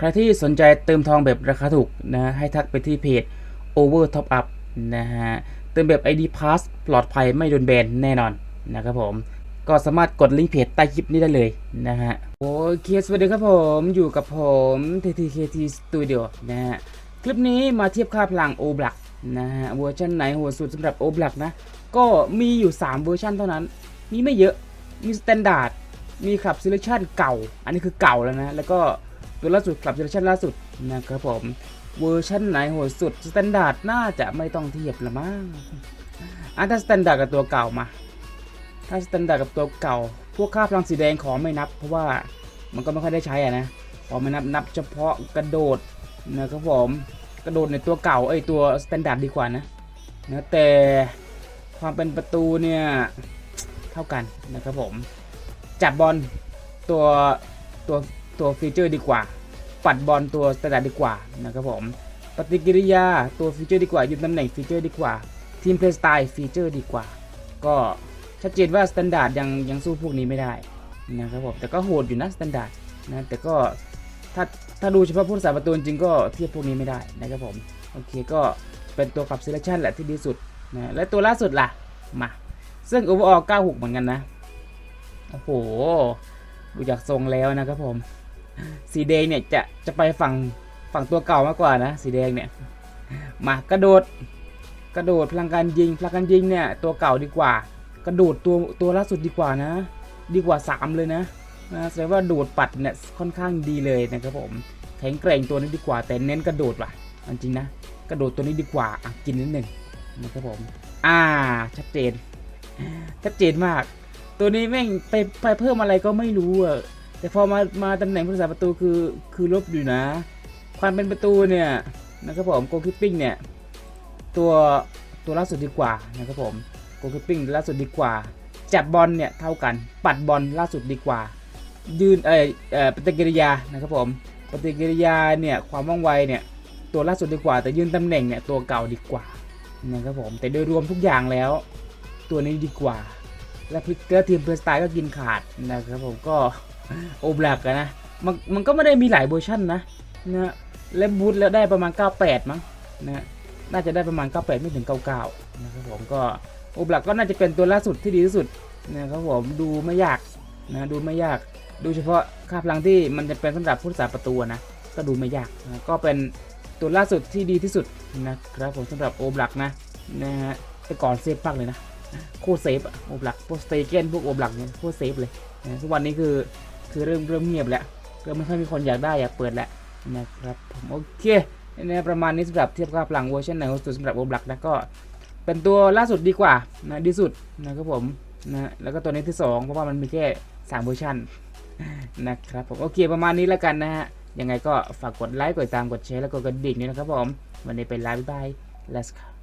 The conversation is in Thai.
ใครที่สนใจเติมทองแบบราคาถูกนะให้ทักไปที่เพจ Over Top Up นะฮะเติมแบบ ID Pass ปลอดภัยไม่โดนแบนแน่นอนนะครับผมก็สามารถกดลิงก์เพจใต้คลิปนี้ได้เลยนะฮะโอเคสวัสดีครับผมอยู่กับผม TTKT Studio นะฮะคลิปนี้มาเทียบค่าพลัง O Black นะฮะเวอร์ชันไหนโหดสุดสำหรับ O Black นะก็มีอยู่ 3 เวอร์ชันเท่านั้น มีไม่เยอะมี Standard มีขับ Selection เก่า อันนี้คือเก่าแล้วนะ แล้วก็ ตัวล่าสุดขับ Selection ล่าสุดนะครับผม เวอร์ชันไหนโหดสุด Standard น่าจะไม่ต้องเทียบละมั้งอะถ้า Standard กับตัวเก่ามา ถ้า Standard กับตัวเก่า พวกค่าพลังสีแดงขอไม่นับ เพราะว่ามันก็ไม่ค่อยได้ใช้อะนะขอไม่นับนับเฉพาะกระโดดนะครับผมกระโดดในตัวเก่าไอตัว Standard ดีกว่านะนะแต่ความเป็นประตูเนี่ยเท่ากันนะครับผมจับบอลตัวตัว ตัวฟีเจอร์ดีกว่า ปัดบอลตัวสแตนดาร์ดดีกว่านะครับผม ปฏิกิริยาตัวฟีเจอร์ดีกว่ายืนตำแหน่งฟีเจอร์ดีกว่า ทีมเพลย์สไตล์ฟีเจอร์ดีกว่า ก็ชัดเจนว่าสแตนดาร์ดยังยังสู้พวกนี้ไม่ได้นะครับผม แต่ก็โหดอยู่นะสแตนดาร์ดนะ แต่ก็ถ้าถ้าดูเฉพาะผู้รักษาประตูจริงก็เทียบพวกนี้ไม่ได้นะครับผม โอเคก็เป็นตัวขับ selection แหละที่ดีสุดนะและตัวล่าสุดล่ะ มา ซึ่ง overall 96 เหมือนกันนะ โอ้โห ดูจากทรงแล้วนะครับผม สีแดงเนี่ยจะจะไปฝั่งฝั่งตัวเก่ามากกว่านะสีแดงเนี่ยมากระโดดกระโดดพลังการยิงพลังการยิงเนี่ยตัวเก่าดีกว่า กระโดดตัวตัวล่าสุดดีกว่านะ ดีกว่า 3 เลยนะนะแสดงว่าโดดปัดเนี่ยค่อนข้างดีเลยนะครับผมแข็งแกร่งตัวนี้ดีกว่า แต่เน้นกระโดดว่ะจริงนะกระโดดตัวนี้ดีกว่าอะกินนิดหนึ่งนะครับผม อ่าชัดเจนชัดเจนมาก ตัวนี้แม่งไปไปเพิ่มอะไรก็ไม่รู้อะ แต่พอมามาตำแหน่งผู้รักษาประตูคือคือลบอยู่นะ ความเป็นประตูเนี่ยนะครับผมโกคิปปิ้งเนี่ยตัวตัวล่าสุดดีกว่านะครับผมโกคิปปิ้งล่าสุดดีกว่า จับบอลเนี่ยเท่ากัน ปัดบอลล่าสุดดีกว่า ยืนเออเออปฏิกิริยานะครับผมปฏิกิริยาเนี่ยความว่องไวเนี่ยตัวล่าสุดดีกว่า แต่ยืนตำแหน่งเนี่ยตัวเก่าดีกว่านะครับผมแต่โดยรวมทุกอย่างแล้ว ตัวนี้ดีกว่า และพิกเกอร์ทีมเพลย์สไตล์ก็กินขาดนะครับผมก็ โอบล็กนะ มันมันก็ไม่ได้มีหลายเวอร์ชันนะนะและบูทแล้วได้ประมาณ 98 มั้งนะน่าจะได้ประมาณ 98 ไม่ถึง 99 นะครับผมก็โอบล็กก็น่าจะเป็นตัวล่าสุดที่ดีที่สุดนะครับผมดูไม่ยากนะดูไม่ยากดูเฉพาะค่าพลังที่มันจะเป็นสำหรับผู้รักษาประตูนะก็ดูไม่ยากนะก็เป็นตัวล่าสุดที่ดีที่สุดนะครับผมสำหรับโอบล็กนะนะฮะแต่ก่อนเซฟมากเลยนะโคเซฟโอบลักพวกสเตเกนพวกโอบลักเนี่ยโคเซฟเลยนะทุกวันนี้คือ คือเริ่มเริ่มเงียบแล้วเริ่มไม่ค่อยมีคนอยากได้อยากเปิดแล้วนะครับผมโอเคเนี่ยประมาณนี้สำหรับเทียบกับพลังเวอร์ชันไหนสุดสำหรับโอบลักนะก็เป็นตัวล่าสุดดีกว่านะดีสุดนะครับผมนะแล้วก็ตัวนี้ที่สองเพราะว่ามันมีแค่สามเวอร์ชันนะครับผมโอเคประมาณนี้แล้วกันนะฮะยังไงก็ฝากกดไลค์กดติดตามกดแชร์แล้วก็กดกระดิ่งด้วยนะครับผมวันนี้เป็นไลฟ์บาย let's go